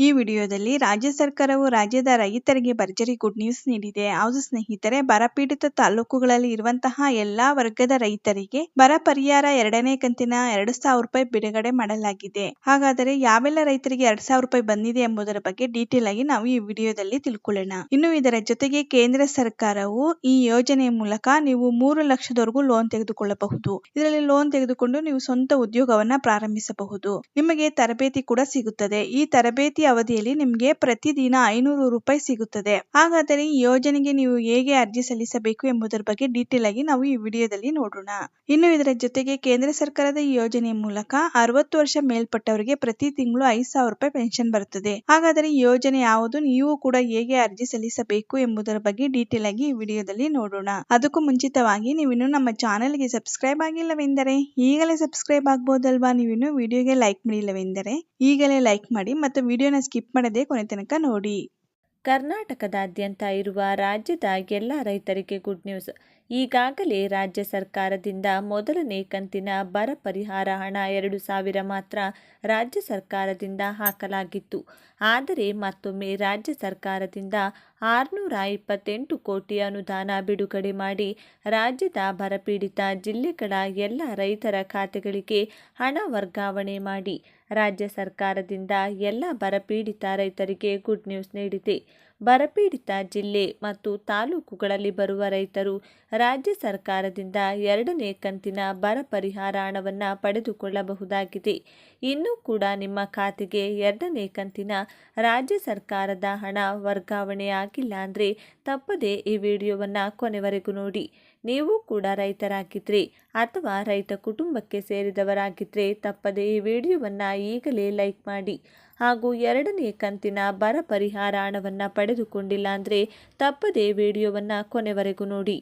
ಈ ವಿಡಿಯೋದಲ್ಲಿ ರಾಜ್ಯ ಸರ್ಕಾರವು ರಾಜ್ಯದ ರೈತರಿಗೆ ಭರ್ಜರಿ ಗುಡ್ ನ್ಯೂಸ್ ನೀಡಿದೆ. ಹೌದು ಸ್ನೇಹಿತರೆ, ಬರಪೀಡಿತ ತಾಲೂಕುಗಳಲ್ಲಿ ಇರುವಂತಹ ಎಲ್ಲಾ ವರ್ಗದ ರೈತರಿಗೆ ಬರ ಪರಿಹಾರ ಎರಡನೇ ಕಂತಿನ ಎರಡು ಸಾವಿರ ರೂಪಾಯಿ ಬಿಡುಗಡೆ ಮಾಡಲಾಗಿದೆ. ಹಾಗಾದರೆ ಯಾವೆಲ್ಲ ರೈತರಿಗೆ ಎರಡ್ ಸಾವಿರ ರೂಪಾಯಿ ಬಂದಿದೆ ಎಂಬುದರ ಬಗ್ಗೆ ಡೀಟೇಲ್ ಆಗಿ ನಾವು ಈ ವಿಡಿಯೋದಲ್ಲಿ ತಿಳ್ಕೊಳ್ಳೋಣ. ಇನ್ನು ಇದರ ಜೊತೆಗೆ ಕೇಂದ್ರ ಸರ್ಕಾರವು ಈ ಯೋಜನೆ ಮೂಲಕ ನೀವು ಮೂರು ಲಕ್ಷದವರೆಗೂ ಲೋನ್ ತೆಗೆದುಕೊಳ್ಳಬಹುದು. ಇದರಲ್ಲಿ ಲೋನ್ ತೆಗೆದುಕೊಂಡು ನೀವು ಸ್ವಂತ ಉದ್ಯೋಗವನ್ನ ಪ್ರಾರಂಭಿಸಬಹುದು. ನಿಮಗೆ ತರಬೇತಿ ಕೂಡ ಸಿಗುತ್ತದೆ. ಈ ತರಬೇತಿ ಅವಧಿಯಲ್ಲಿ ನಿಮಗೆ ಪ್ರತಿದಿನ ಐನೂರು ರೂಪಾಯಿ ಸಿಗುತ್ತದೆ. ಹಾಗಾದರೆ ಈ ಯೋಜನೆಗೆ ನೀವು ಹೇಗೆ ಅರ್ಜಿ ಸಲ್ಲಿಸಬೇಕು ಎಂಬುದರ ಬಗ್ಗೆ ಡೀಟೇಲ್ ಆಗಿ ನಾವು ಈ ವಿಡಿಯೋದಲ್ಲಿ ನೋಡೋಣ. ಇನ್ನು ಇದರ ಜೊತೆಗೆ ಕೇಂದ್ರ ಸರ್ಕಾರದ ಈ ಯೋಜನೆ ಮೂಲಕ ಅರವತ್ತು ವರ್ಷ ಮೇಲ್ಪಟ್ಟವರಿಗೆ ಪ್ರತಿ ತಿಂಗಳು ಐದು ಸಾವಿರ ರೂಪಾಯಿ ಪೆನ್ಷನ್ ಬರುತ್ತದೆ. ಹಾಗಾದರೆ ಈ ಯೋಜನೆ ಯಾವುದು? ನೀವು ಕೂಡ ಹೇಗೆ ಅರ್ಜಿ ಸಲ್ಲಿಸಬೇಕು ಎಂಬುದರ ಬಗ್ಗೆ ಡೀಟೇಲ್ ಆಗಿ ಈ ವಿಡಿಯೋದಲ್ಲಿ ನೋಡೋಣ. ಅದಕ್ಕೂ ಮುಂಚಿತವಾಗಿ ನೀವಿನ್ನು ನಮ್ಮ ಚಾನೆಲ್ಗೆ ಸಬ್ಸ್ಕ್ರೈಬ್ ಆಗಿಲ್ಲವೆಂದರೆ ಈಗಲೇ ಸಬ್ಸ್ಕ್ರೈಬ್ ಆಗ್ಬೋದಲ್ವಾ? ನೀವಿನ್ನು ವಿಡಿಯೋಗೆ ಲೈಕ್ ಮಾಡಿಲ್ಲವೆಂದರೆ ಈಗಲೇ ಲೈಕ್ ಮಾಡಿ ಮತ್ತು ವಿಡಿಯೋನ ಸ್ಕಿಪ್ ಮಾಡದೆ ಕೊನೆ ತನಕ ನೋಡಿ. ಕರ್ನಾಟಕದಾದ್ಯಂತ ಇರುವ ರಾಜ್ಯದ ಎಲ್ಲ ರೈತರಿಗೆ ಗುಡ್ ನ್ಯೂಸ್ ಈಗಾಗಲೇ ರಾಜ್ಯ ಸರ್ಕಾರದಿಂದ ಮೊದಲನೇ ಕಂತಿನ ಬರ ಪರಿಹಾರ ಹಣ ಎರಡು ಸಾವಿರ ಮಾತ್ರ ರಾಜ್ಯ ಸರ್ಕಾರದಿಂದ ಹಾಕಲಾಗಿತ್ತು. ಆದರೆ ಮತ್ತೊಮ್ಮೆ ರಾಜ್ಯ ಸರ್ಕಾರದಿಂದ ಆರುನೂರ ಇಪ್ಪತ್ತೆಂಟು ಕೋಟಿ ಅನುದಾನ ಬಿಡುಗಡೆ ಮಾಡಿ ರಾಜ್ಯದ ಬರಪೀಡಿತ ಜಿಲ್ಲೆಗಳ ಎಲ್ಲ ರೈತರ ಖಾತೆಗಳಿಗೆ ಹಣ ವರ್ಗಾವಣೆ ಮಾಡಿ. ರಾಜ್ಯ ಸರ್ಕಾರದಿಂದ ಎಲ್ಲ ಬರಪೀಡಿತ ರೈತರಿಗೆ ಗುಡ್ ನ್ಯೂಸ್ ನೀಡಿದೆ. ಬರಪೀಡಿತ ಜಿಲ್ಲೆ ಮತ್ತು ತಾಲೂಕುಗಳಲ್ಲಿ ಬರುವ ರೈತರು ರಾಜ್ಯ ಸರ್ಕಾರದಿಂದ ಎರಡನೇ ಕಂತಿನ ಬರ ಪರಿಹಾರ ಹಣವನ್ನು ಪಡೆದುಕೊಳ್ಳಬಹುದಾಗಿದೆ. ಇನ್ನೂ ಕೂಡ ನಿಮ್ಮ ಖಾತೆಗೆ ಎರಡನೇ ಕಂತಿನ ರಾಜ್ಯ ಸರ್ಕಾರದ ಹಣ ವರ್ಗಾವಣೆ ಆಗಿಲ್ಲ ಅಂದರೆ ತಪ್ಪದೇ ಈ ವಿಡಿಯೋವನ್ನು ಕೊನೆವರೆಗೂ ನೋಡಿ. ನೀವು ಕೂಡ ರೈತರಾಗಿದ್ದರೆ ಅಥವಾ ರೈತ ಕುಟುಂಬಕ್ಕೆ ಸೇರಿದವರಾಗಿದ್ದರೆ ತಪ್ಪದೇ ಈ ವಿಡಿಯೋವನ್ನು ಈಗಲೇ ಲೈಕ್ ಮಾಡಿ. ಹಾಗೂ ಎರಡನೇ ಕಂತಿನ ಬರ ಪರಿಹಾರ ಹಣವನ್ನು ಪಡೆದುಕೊಂಡಿಲ್ಲ ಅಂದರೆ ತಪ್ಪದೇ ವಿಡಿಯೋವನ್ನು ಕೊನೆವರೆಗೂ ನೋಡಿ.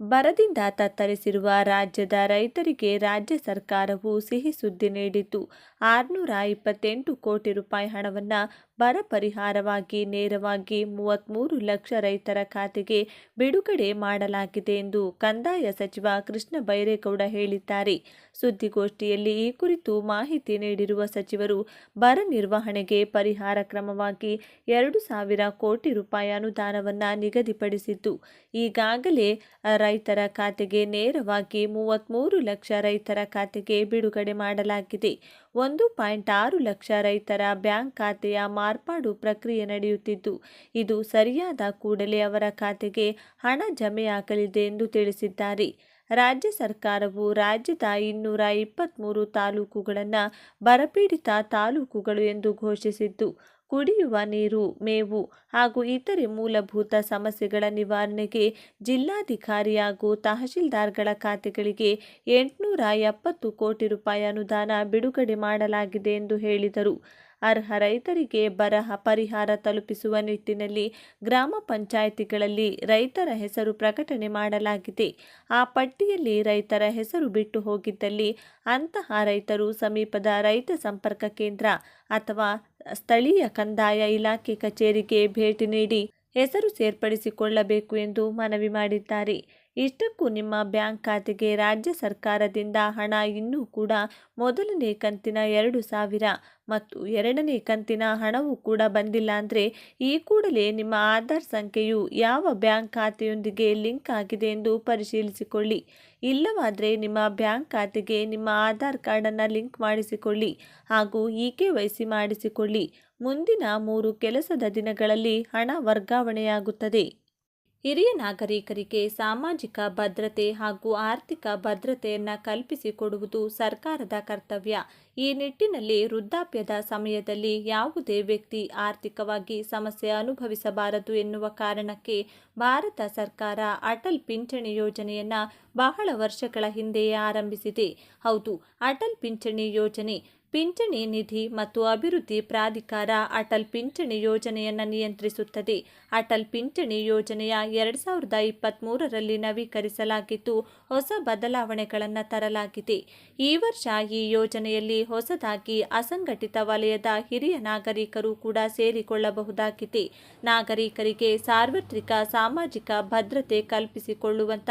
ಬರದಿಂದ ತತ್ತರಿಸಿರುವ ರಾಜ್ಯದ ರೈತರಿಗೆ ರಾಜ್ಯ ಸರ್ಕಾರವು ಸಿಹಿ ಸುದ್ದಿ ನೀಡಿದ್ದು ಆರುನೂರ ಇಪ್ಪತ್ತೆಂಟು ಕೋಟಿ ರೂಪಾಯಿ ಹಣವನ್ನು ಬರ ಪರಿಹಾರವಾಗಿ ನೇರವಾಗಿ ಮೂವತ್ತ್ಮೂರು ಲಕ್ಷ ರೈತರ ಖಾತೆಗೆ ಬಿಡುಗಡೆ ಮಾಡಲಾಗಿದೆ ಎಂದು ಕಂದಾಯ ಸಚಿವ ಕೃಷ್ಣ ಬೈರೇಗೌಡ ಹೇಳಿದ್ದಾರೆ. ಸುದ್ದಿಗೋಷ್ಠಿಯಲ್ಲಿ ಈ ಕುರಿತು ಮಾಹಿತಿ ನೀಡಿರುವ ಸಚಿವರು, ಬರ ನಿರ್ವಹಣೆಗೆ ಪರಿಹಾರ ಕ್ರಮವಾಗಿ ಎರಡು ಸಾವಿರ ಕೋಟಿ ರೂಪಾಯಿ ಅನುದಾನವನ್ನು ನಿಗದಿಪಡಿಸಿದ್ದು, ಈಗಾಗಲೇ ರೈತರ ಖಾತೆಗೆ ನೇರವಾಗಿ ಮೂವತ್ತ್ಮೂರು ಲಕ್ಷ ರೈತರ ಖಾತೆಗೆ ಬಿಡುಗಡೆ ಮಾಡಲಾಗಿದೆ. ಒಂದು ಪಾಯಿಂಟ್ ಆರು ಲಕ್ಷ ರೈತರ ಬ್ಯಾಂಕ್ ಖಾತೆಯ ಮಾರ್ಪಾಡು ಪ್ರಕ್ರಿಯೆ ನಡೆಯುತ್ತಿದ್ದು, ಇದು ಸರಿಯಾದ ಕೂಡಲೇ ಅವರ ಖಾತೆಗೆ ಹಣ ಜಮೆಯಾಗಲಿದೆ ಎಂದು ತಿಳಿಸಿದ್ದಾರೆ. ರಾಜ್ಯ ಸರ್ಕಾರವು ರಾಜ್ಯದ ಇನ್ನೂರ ಇಪ್ಪತ್ತ್ಮೂರು ತಾಲೂಕುಗಳನ್ನು ಬರಪೀಡಿತ ತಾಲೂಕುಗಳು ಎಂದು ಘೋಷಿಸಿದ್ದು ಕುಡಿಯುವ ನೀರು, ಮೇವು ಹಾಗೂ ಇತರೆ ಮೂಲಭೂತ ಸಮಸ್ಯೆಗಳ ನಿವಾರಣೆಗೆ ಜಿಲ್ಲಾಧಿಕಾರಿ ಹಾಗೂ ತಹಶೀಲ್ದಾರ್ಗಳ ಖಾತೆಗಳಿಗೆ ಎಂಟುನೂರ ಎಪ್ಪತ್ತು ಕೋಟಿ ರೂಪಾಯಿ ಅನುದಾನ ಬಿಡುಗಡೆ ಮಾಡಲಾಗಿದೆ ಎಂದು ಹೇಳಿದರು. ಅರ್ಹ ರೈತರಿಗೆ ಬರಹ ಪರಿಹಾರ ತಲುಪಿಸುವ ನಿಟ್ಟಿನಲ್ಲಿ ಗ್ರಾಮ ಪಂಚಾಯಿತಿಗಳಲ್ಲಿ ರೈತರ ಹೆಸರು ಪ್ರಕಟಣೆ ಮಾಡಲಾಗಿದೆ. ಆ ಪಟ್ಟಿಯಲ್ಲಿ ರೈತರ ಹೆಸರು ಬಿಟ್ಟು ಹೋಗಿದ್ದಲ್ಲಿ ಅಂತಹ ರೈತರು ಸಮೀಪದ ರೈತ ಸಂಪರ್ಕ ಕೇಂದ್ರ ಅಥವಾ ಸ್ಥಳೀಯ ಕಂದಾಯ ಇಲಾಖೆ ಕಚೇರಿಗೆ ಭೇಟಿ ನೀಡಿ ಹೆಸರು ಸೇರ್ಪಡಿಸಿಕೊಳ್ಳಬೇಕು ಎಂದು ಮನವಿ ಮಾಡಿದ್ದಾರೆ. ಇಷ್ಟಕ್ಕೂ ನಿಮ್ಮ ಬ್ಯಾಂಕ್ ಖಾತೆಗೆ ರಾಜ್ಯ ಸರ್ಕಾರದಿಂದ ಹಣ ಇನ್ನೂ ಕೂಡ ಮೊದಲನೇ ಕಂತಿನ ಎರಡು ಸಾವಿರ ಮತ್ತು ಎರಡನೇ ಕಂತಿನ ಹಣವೂ ಕೂಡ ಬಂದಿಲ್ಲ ಅಂದರೆ ಈ ಕೂಡಲೇ ನಿಮ್ಮ ಆಧಾರ್ ಸಂಖ್ಯೆಯು ಯಾವ ಬ್ಯಾಂಕ್ ಖಾತೆಯೊಂದಿಗೆ ಲಿಂಕ್ ಆಗಿದೆ ಎಂದು ಪರಿಶೀಲಿಸಿಕೊಳ್ಳಿ. ಇಲ್ಲವಾದರೆ ನಿಮ್ಮ ಬ್ಯಾಂಕ್ ಖಾತೆಗೆ ನಿಮ್ಮ ಆಧಾರ್ ಕಾರ್ಡನ್ನು ಲಿಂಕ್ ಮಾಡಿಸಿಕೊಳ್ಳಿ ಹಾಗೂ ಇ ಕೆ ಮಾಡಿಸಿಕೊಳ್ಳಿ. ಮುಂದಿನ ಮೂರು ಕೆಲಸದ ದಿನಗಳಲ್ಲಿ ಹಣ ವರ್ಗಾವಣೆಯಾಗುತ್ತದೆ. ಹಿರಿಯ ನಾಗರಿಕರಿಗೆ ಸಾಮಾಜಿಕ ಭದ್ರತೆ ಹಾಗೂ ಆರ್ಥಿಕ ಭದ್ರತೆಯನ್ನು ಕಲ್ಪಿಸಿಕೊಡುವುದು ಸರ್ಕಾರದ ಕರ್ತವ್ಯ. ಈ ನಿಟ್ಟಿನಲ್ಲಿ ವೃದ್ಧಾಪ್ಯದ ಸಮಯದಲ್ಲಿ ಯಾವುದೇ ವ್ಯಕ್ತಿ ಆರ್ಥಿಕವಾಗಿ ಸಮಸ್ಯೆ ಅನುಭವಿಸಬಾರದು ಎನ್ನುವ ಕಾರಣಕ್ಕೆ ಭಾರತ ಸರ್ಕಾರ ಅಟಲ್ ಪಿಂಚಣಿ ಯೋಜನೆಯನ್ನು ಬಹಳ ವರ್ಷಗಳ ಹಿಂದೆಯೇ ಆರಂಭಿಸಿದೆ. ಹೌದು, ಅಟಲ್ ಪಿಂಚಣಿ ಯೋಜನೆ ಪಿಂಚಣಿ ನಿಧಿ ಮತ್ತು ಅಭಿವೃದ್ಧಿ ಪ್ರಾಧಿಕಾರ ಅಟಲ್ ಪಿಂಚಣಿ ಯೋಜನೆಯನ್ನು ನಿಯಂತ್ರಿಸುತ್ತದೆ. ಅಟಲ್ ಪಿಂಚಣಿ ಯೋಜನೆಯ ಎರಡ್ ಸಾವಿರದ ಇಪ್ಪತ್ತ್ಮೂರರಲ್ಲಿ ನವೀಕರಿಸಲಾಗಿದ್ದು ಹೊಸ ಬದಲಾವಣೆಗಳನ್ನು ತರಲಾಗಿದೆ. ಈ ವರ್ಷ ಈ ಯೋಜನೆಯಲ್ಲಿ ಹೊಸದಾಗಿ ಅಸಂಘಟಿತ ವಲಯದ ಹಿರಿಯ ನಾಗರಿಕರು ಕೂಡ ಸೇರಿಕೊಳ್ಳಬಹುದಾಗಿದೆ. ನಾಗರಿಕರಿಗೆ ಸಾರ್ವತ್ರಿಕ ಸಾಮಾಜಿಕ ಭದ್ರತೆ ಕಲ್ಪಿಸಿಕೊಳ್ಳುವಂತ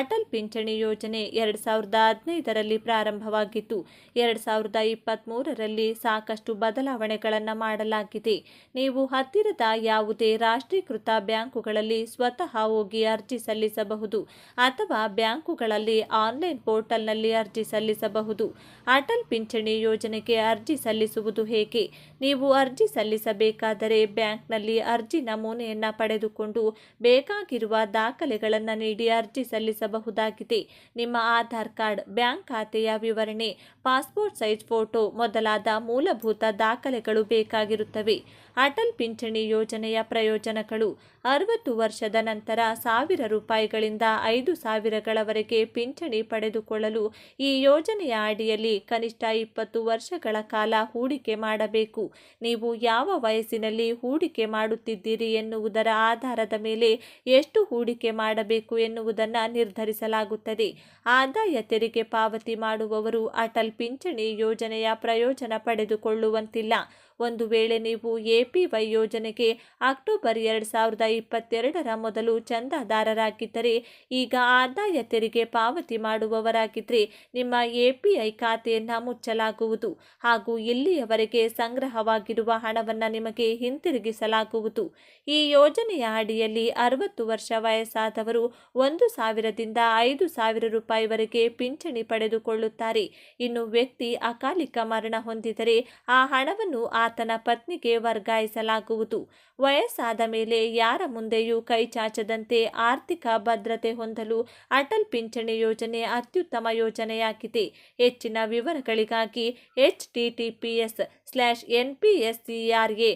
ಅಟಲ್ ಪಿಂಚಣಿ ಯೋಜನೆ ಎರಡ್ ಸಾವಿರದ ಹದಿನೈದರಲ್ಲಿ ಪ್ರಾರಂಭವಾಗಿತ್ತು. ಎರಡು ಸಾವಿರದ ಇಪ್ಪತ್ತ್ ಇಪ್ಪತ್ತ್ಮೂರರಲ್ಲಿ ಸಾಕಷ್ಟು ಬದಲಾವಣೆಗಳನ್ನು ಮಾಡಲಾಗಿದೆ. ನೀವು ಹತ್ತಿರದ ಯಾವುದೇ ರಾಷ್ಟ್ರೀಕೃತ ಬ್ಯಾಂಕುಗಳಲ್ಲಿ ಸ್ವತಃ ಹೋಗಿ ಅರ್ಜಿ ಸಲ್ಲಿಸಬಹುದು ಅಥವಾ ಬ್ಯಾಂಕುಗಳಲ್ಲಿ ಆನ್ಲೈನ್ ಪೋರ್ಟಲ್ನಲ್ಲಿ ಅರ್ಜಿ ಸಲ್ಲಿಸಬಹುದು. ಅಟಲ್ ಪಿಂಚಣಿ ಯೋಜನೆಗೆ ಅರ್ಜಿ ಸಲ್ಲಿಸುವುದು ಹೇಗೆ? ನೀವು ಅರ್ಜಿ ಸಲ್ಲಿಸಬೇಕಾದರೆ ಬ್ಯಾಂಕ್ನಲ್ಲಿ ಅರ್ಜಿ ನಮೂನೆಯನ್ನು ಪಡೆದುಕೊಂಡು ಬೇಕಾಗಿರುವ ದಾಖಲೆಗಳನ್ನು ನೀಡಿ ಅರ್ಜಿ ಸಲ್ಲಿಸಬಹುದಾಗಿದೆ. ನಿಮ್ಮ ಆಧಾರ್ ಕಾರ್ಡ್, ಬ್ಯಾಂಕ್ ಖಾತೆಯ ವಿವರಣೆ, ಪಾಸ್ಪೋರ್ಟ್ ಸೈಜ್ ಫೋಟೋ ಮೊದಲಾದ ಮೂಲಭೂತ ದಾಖಲೆಗಳು ಬೇಕಾಗಿರುತ್ತವೆ. ಅಟಲ್ ಪಿಂಚಣಿ ಯೋಜನೆಯ ಪ್ರಯೋಜನಗಳು. ಅರವತ್ತು ವರ್ಷದ ನಂತರ ಸಾವಿರ ರೂಪಾಯಿಗಳಿಂದ ಐದು ಸಾವಿರಗಳವರೆಗೆ ಪಿಂಚಣಿ ಪಡೆದುಕೊಳ್ಳಲು ಈ ಯೋಜನೆಯ ಅಡಿಯಲ್ಲಿ ಕನಿಷ್ಠ ಇಪ್ಪತ್ತು ವರ್ಷಗಳ ಕಾಲ ಹೂಡಿಕೆ ಮಾಡಬೇಕು. ನೀವು ಯಾವ ವಯಸ್ಸಿನಲ್ಲಿ ಹೂಡಿಕೆ ಮಾಡುತ್ತಿದ್ದೀರಿ ಎನ್ನುವುದರ ಆಧಾರದ ಮೇಲೆ ಎಷ್ಟು ಹೂಡಿಕೆ ಮಾಡಬೇಕು ಎನ್ನುವುದನ್ನು ನಿರ್ಧರಿಸಲಾಗುತ್ತದೆ. ಆದಾಯ ತೆರಿಗೆ ಪಾವತಿ ಮಾಡುವವರು ಅಟಲ್ ಪಿಂಚಣಿ ಯೋಜನೆಯ ಪ್ರಯೋಜನ ಪಡೆದುಕೊಳ್ಳುವಂತಿಲ್ಲ. ಒಂದು ವೇಳೆ ನೀವು ಎಪಿವೈ ಯೋಜನೆಗೆ ಅಕ್ಟೋಬರ್ ಎರಡು ಸಾವಿರದ ಇಪ್ಪತ್ತೆರಡರ ಮೊದಲು ಚಂದಾದಾರರಾಗಿದ್ದರೆ, ಈಗ ಆದಾಯ ತೆರಿಗೆ ಪಾವತಿ ಮಾಡುವವರಾಗಿದ್ದರೆ ನಿಮ್ಮ ಎಪಿಐ ಖಾತೆಯನ್ನು ಮುಚ್ಚಲಾಗುವುದು ಹಾಗೂ ಇಲ್ಲಿಯವರೆಗೆ ಸಂಗ್ರಹವಾಗಿರುವ ಹಣವನ್ನು ನಿಮಗೆ ಹಿಂತಿರುಗಿಸಲಾಗುವುದು. ಈ ಯೋಜನೆಯ ಅಡಿಯಲ್ಲಿ ಅರವತ್ತು ವರ್ಷ ವಯಸ್ಸಾದವರು ಒಂದು ಸಾವಿರದಿಂದ ಐದು ಸಾವಿರ ರೂಪಾಯಿವರೆಗೆ ಪಿಂಚಣಿ ಪಡೆದುಕೊಳ್ಳುತ್ತಾರೆ. ಇನ್ನು ವ್ಯಕ್ತಿ ಅಕಾಲಿಕ ಮರಣ ಹೊಂದಿದರೆ ಆ ಹಣವನ್ನು ಆತನ ಪತ್ನಿಗೆ ವರ್ಗಾಯಿಸಲಾಗುವುದು ವಯಸ್ಸಾದ ಮೇಲೆ ಯಾರ ಮುಂದೆಯೂ ಕೈ ಚಾಚದಂತೆ ಆರ್ಥಿಕ ಭದ್ರತೆ ಹೊಂದಲು ಅಟಲ್ ಪಿಂಚಣಿ ಯೋಜನೆ ಅತ್ಯುತ್ತಮ ಯೋಜನೆಯಾಗಿದೆ. ಹೆಚ್ಚಿನ ವಿವರಗಳಿಗಾಗಿ H T T P S slash N P S C R A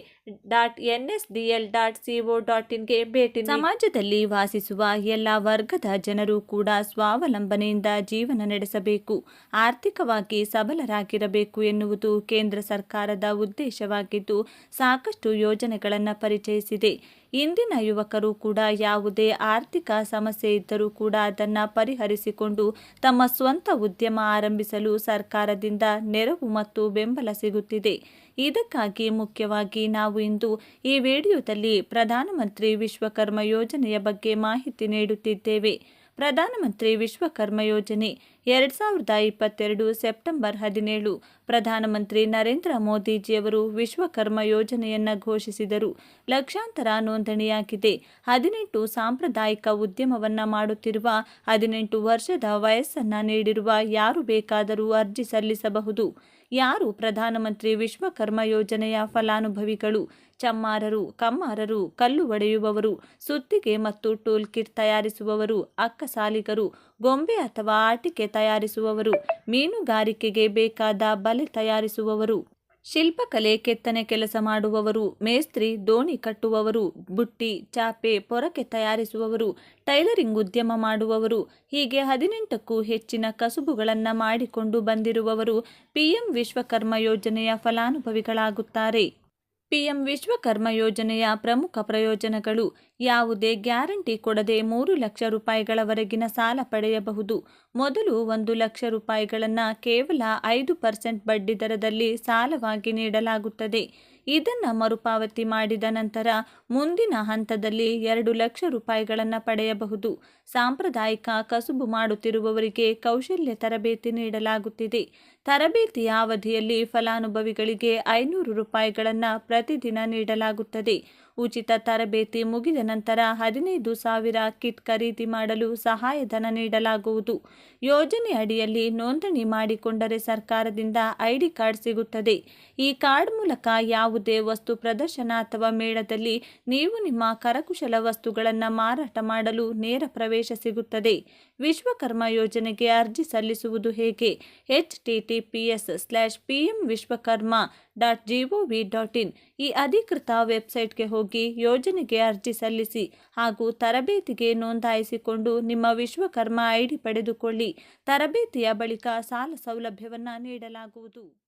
dot N S D L dot C O dot ಇನ್ಗೆ ಭೇಟಿ. ಸಮಾಜದಲ್ಲಿ ವಾಸಿಸುವ ಎಲ್ಲ ವರ್ಗದ ಜನರು ಕೂಡ ಸ್ವಾವಲಂಬನೆಯಿಂದ ಜೀವನ ನಡೆಸಬೇಕು. ಆರ್ಥಿಕವಾಗಿ ಸಬಲರಾಗಿರಬೇಕು ಎನ್ನುವುದು ಕೇಂದ್ರ ಸರ್ಕಾರದ ಉದ್ದೇಶವಾಗಿದ್ದು ಸಾಕಷ್ಟು ಯೋಜನೆಗಳನ್ನು ಪರಿಚಯಿಸಿದೆ. ಇಂದಿನ ಯುವಕರು ಕೂಡ ಯಾವುದೇ ಆರ್ಥಿಕ ಸಮಸ್ಯೆ ಇದ್ದರೂ ಕೂಡ ಅದನ್ನು ಪರಿಹರಿಸಿಕೊಂಡು ತಮ್ಮ ಸ್ವಂತ ಉದ್ಯಮ ಆರಂಭಿಸಲು ಸರ್ಕಾರದಿಂದ ನೆರವು ಮತ್ತು ಬೆಂಬಲ ಸಿಗುತ್ತಿದೆ. ಇದಕ್ಕಾಗಿ ಮುಖ್ಯವಾಗಿ ನಾವು ಇಂದು ಈ ವಿಡಿಯೋದಲ್ಲಿ ಪ್ರಧಾನಮಂತ್ರಿ ವಿಶ್ವಕರ್ಮ ಯೋಜನೆಯ ಬಗ್ಗೆ ಮಾಹಿತಿ ನೀಡುತ್ತಿದ್ದೇವೆ. ಪ್ರಧಾನಮಂತ್ರಿ ವಿಶ್ವಕರ್ಮ ಯೋಜನೆ. ಎರಡು ಸಾವಿರದ ಇಪ್ಪತ್ತೆರಡು ಸೆಪ್ಟೆಂಬರ್ ಹದಿನೇಳು ಪ್ರಧಾನಮಂತ್ರಿ ನರೇಂದ್ರ ಮೋದಿಜಿಯವರು ವಿಶ್ವಕರ್ಮ ಯೋಜನೆಯನ್ನು ಘೋಷಿಸಿದರು. ಲಕ್ಷಾಂತರ ನೋಂದಣಿಯಾಗಿದೆ. ಹದಿನೆಂಟು ಸಾಂಪ್ರದಾಯಿಕ ಉದ್ಯಮವನ್ನು ಮಾಡುತ್ತಿರುವ, ಹದಿನೆಂಟು ವರ್ಷದ ವಯಸ್ಸನ್ನು ನೀಡಿರುವ ಯಾರು ಬೇಕಾದರೂ ಅರ್ಜಿ ಸಲ್ಲಿಸಬಹುದು. ಯಾರು ಪ್ರಧಾನಮಂತ್ರಿ ವಿಶ್ವಕರ್ಮ ಯೋಜನೆಯ ಫಲಾನುಭವಿಗಳು? ಚಮ್ಮಾರರು, ಕಮ್ಮಾರರು, ಕಲ್ಲು ಒಡೆಯುವವರು, ಸುತ್ತಿಗೆ ಮತ್ತು ಟೂಲ್ ಕಿಟ್ ತಯಾರಿಸುವವರು, ಅಕ್ಕಸಾಲಿಗರು, ಗೊಂಬೆ ಅಥವಾ ಆಟಿಕೆ ತಯಾರಿಸುವವರು, ಮೀನುಗಾರಿಕೆಗೆ ಬೇಕಾದ ಬಲೆ ತಯಾರಿಸುವವರು. ಶಿಲ್ಪಕಲೆ ಕೆತ್ತನೆ ಕೆಲಸ ಮಾಡುವವರು, ಮೇಸ್ತ್ರಿ, ದೋಣಿ ಕಟ್ಟುವವರು, ಬುಟ್ಟಿ, ಚಾಪೆ, ಪೊರಕೆ ತಯಾರಿಸುವವರು, ಟೈಲರಿಂಗ್ ಉದ್ಯಮ ಮಾಡುವವರು, ಹೀಗೆ ಹದಿನೆಂಟಕ್ಕೂ ಹೆಚ್ಚಿನ ಕಸುಬುಗಳನ್ನು ಮಾಡಿಕೊಂಡು ಬಂದಿರುವವರು, ಪಿಎಂ ವಿಶ್ವಕರ್ಮ ಯೋಜನೆಯ ಫಲಾನುಭವಿಗಳಾಗುತ್ತಾರೆ. ಪಿಎಂ ವಿಶ್ವಕರ್ಮ ಯೋಜನೆಯ ಪ್ರಮುಖ ಪ್ರಯೋಜನಗಳು ಯಾವುದೇ ಗ್ಯಾರಂಟಿ ಕೊಡದೆ ಮೂರು ಲಕ್ಷ ರೂಪಾಯಿಗಳವರೆಗಿನ ಸಾಲ ಪಡೆಯಬಹುದು. ಮೊದಲು ಒಂದು ಲಕ್ಷ ರೂಪಾಯಿಗಳನ್ನು ಕೇವಲ ಐದು ಪರ್ಸೆಂಟ್ ಬಡ್ಡಿ ದರದಲ್ಲಿ ಸಾಲವಾಗಿ ನೀಡಲಾಗುತ್ತದೆ. ಇದನ್ನು ಮರುಪಾವತಿ ಮಾಡಿದ ನಂತರ ಮುಂದಿನ ಹಂತದಲ್ಲಿ ಎರಡು ಲಕ್ಷ ರೂಪಾಯಿಗಳನ್ನು ಪಡೆಯಬಹುದು. ಸಾಂಪ್ರದಾಯಿಕ ಕಸುಬು ಮಾಡುತ್ತಿರುವವರಿಗೆ ಕೌಶಲ್ಯ ತರಬೇತಿ ನೀಡಲಾಗುತ್ತಿದೆ. ತರಬೇತಿಯ ಅವಧಿಯಲ್ಲಿ ಫಲಾನುಭವಿಗಳಿಗೆ ಐನೂರು ರೂಪಾಯಿಗಳನ್ನು ಪ್ರತಿದಿನ ನೀಡಲಾಗುತ್ತದೆ. ಉಚಿತ ತರಬೇತಿ ಮುಗಿದ ನಂತರ ಹದಿನೈದು ಸಾವಿರ ಕಿಟ್ ಖರೀದಿ ಮಾಡಲು ಸಹಾಯಧನ ನೀಡಲಾಗುವುದು. ಯೋಜನೆ ಅಡಿಯಲ್ಲಿ ನೋಂದಣಿ ಮಾಡಿಕೊಂಡರೆ ಸರ್ಕಾರದಿಂದ ಐಡಿ ಕಾರ್ಡ್ ಸಿಗುತ್ತದೆ. ಈ ಕಾರ್ಡ್ ಮೂಲಕ ಯಾವುದೇ ವಸ್ತು ಪ್ರದರ್ಶನ ಅಥವಾ ಮೇಳದಲ್ಲಿ ನೀವು ನಿಮ್ಮ ಕರಕುಶಲ ವಸ್ತುಗಳನ್ನು ಮಾರಾಟ ಮಾಡಲು ನೇರ ಪ್ರವೇಶ ಸಿಗುತ್ತದೆ. ವಿಶ್ವಕರ್ಮ ಯೋಜನೆಗೆ ಅರ್ಜಿ ಸಲ್ಲಿಸುವುದು ಹೇಗೆ? H T T P S slash P M Vishwakarma dot gov dot in ಈ ಅಧಿಕೃತ ವೆಬ್ಸೈಟ್ಗೆ ಹೋಗಿ ಯೋಜನೆಗೆ ಅರ್ಜಿ ಸಲ್ಲಿಸಿ ಹಾಗೂ ತರಬೇತಿಗೆ ನೋಂದಾಯಿಸಿಕೊಂಡು ನಿಮ್ಮ ವಿಶ್ವಕರ್ಮ ಐಡಿ ಪಡೆದುಕೊಳ್ಳಿ. ತರಬೇತಿಯ ಬಳಿಕ ಸಾಲ ಸೌಲಭ್ಯವನ್ನು ನೀಡಲಾಗುವುದು.